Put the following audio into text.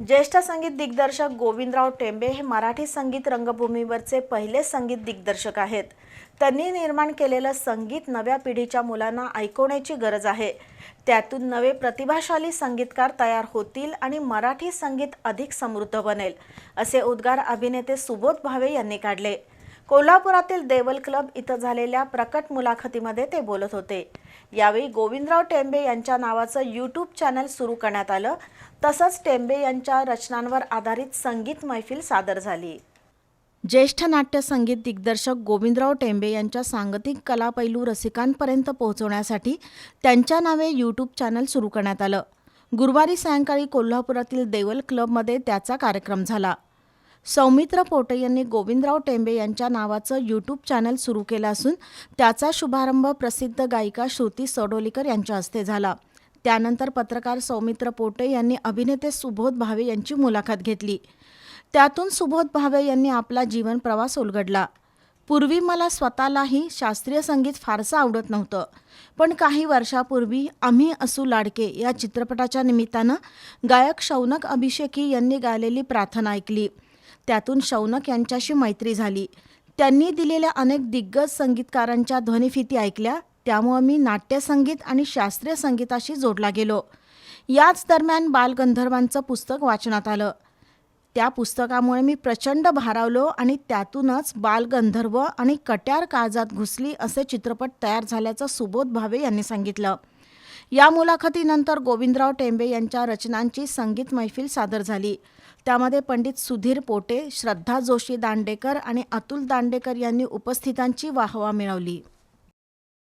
ज्येष्ठ संगीत दिग्दर्शक गोविंदराव टेंबे हे मराठी संगीत रंगभूमीवरचे पहिले संगीत दिग्दर्शक आहेत. त्यांनी निर्माण केलेलं संगीत नव्या पिढीच्या मुलांना ऐकवण्याची गरज आहे. त्यातून नवे प्रतिभाशाली संगीतकार तयार होतील आणि मराठी संगीत अधिक समृद्ध बनेल असे उद्गार अभिनेते सुबोध भावे यांनी काढले. कोल्हापुरातील देवल क्लब इथं झालेल्या प्रकट मुलाखतीमध्ये ते बोलत होते. यावेळी गोविंदराव टेंबे यांच्या नावाचं यूट्यूब चॅनल सुरू करण्यात आलं. तसंच टेंबे यांच्या रचनांवर आधारित संगीत मैफिल सादर झाली. ज्येष्ठ नाट्य संगीत दिग्दर्शक गोविंदराव टेंबे यांच्या सांगतिक कलापैलू रसिकांपर्यंत पोहोचवण्यासाठी त्यांच्या नावे यूट्यूब चॅनल सुरू करण्यात आलं. गुरुवारी सायंकाळी कोल्हापुरातील देवल क्लबमध्ये त्याचा कार्यक्रम झाला. सौमित्र पोटे यांनी गोविंदराव टेंबे यांच्या नावाचं यूट्यूब चॅनल सुरू केलं असून त्याचा शुभारंभ प्रसिद्ध गायिका श्रुती सडोलीकर यांच्या हस्ते झाला. त्यानंतर पत्रकार सौमित्र पोटे यांनी अभिनेते सुबोध भावे यांची मुलाखत घेतली. त्यातून सुबोध भावे यांनी आपला जीवन प्रवास उलगडला. पूर्वी मला स्वतःलाही शास्त्रीय संगीत फारसं आवडत नव्हतं. पण काही वर्षापूर्वी आम्ही असू लाडके या चित्रपटाच्या निमित्तानं गायक शौनक अभिषेकी यांनी गायलेली प्रार्थना ऐकली. त्यातून शौनक यांच्याशी मैत्री झाली. त्यांनी दिलेल्या अनेक दिग्गज संगीतकारांच्या ध्वनिफिती ऐकल्या. त्यामुळं मी नाट्यसंगीत आणि शास्त्रीय संगीताशी जोडला गेलो. याच दरम्यान बालगंधर्वांचं पुस्तक वाचनात आलं. त्या पुस्तकामुळे मी प्रचंड भारावलो आणि त्यातूनच बालगंधर्व आणि कट्यार काळजात घुसली असे चित्रपट तयार झाल्याचं सुबोध भावे यांनी सांगितलं. या मुलाखतीनंतर गोविंदराव टेंबे यांच्या रचनांची संगीत मैफिल सादर झाली. त्यामध्ये पंडित सुधीर पोटे श्रद्धा जोशी दांडेकर आणि अतुल दांडेकर यांनी उपस्थितांची वाहवा मिळवली.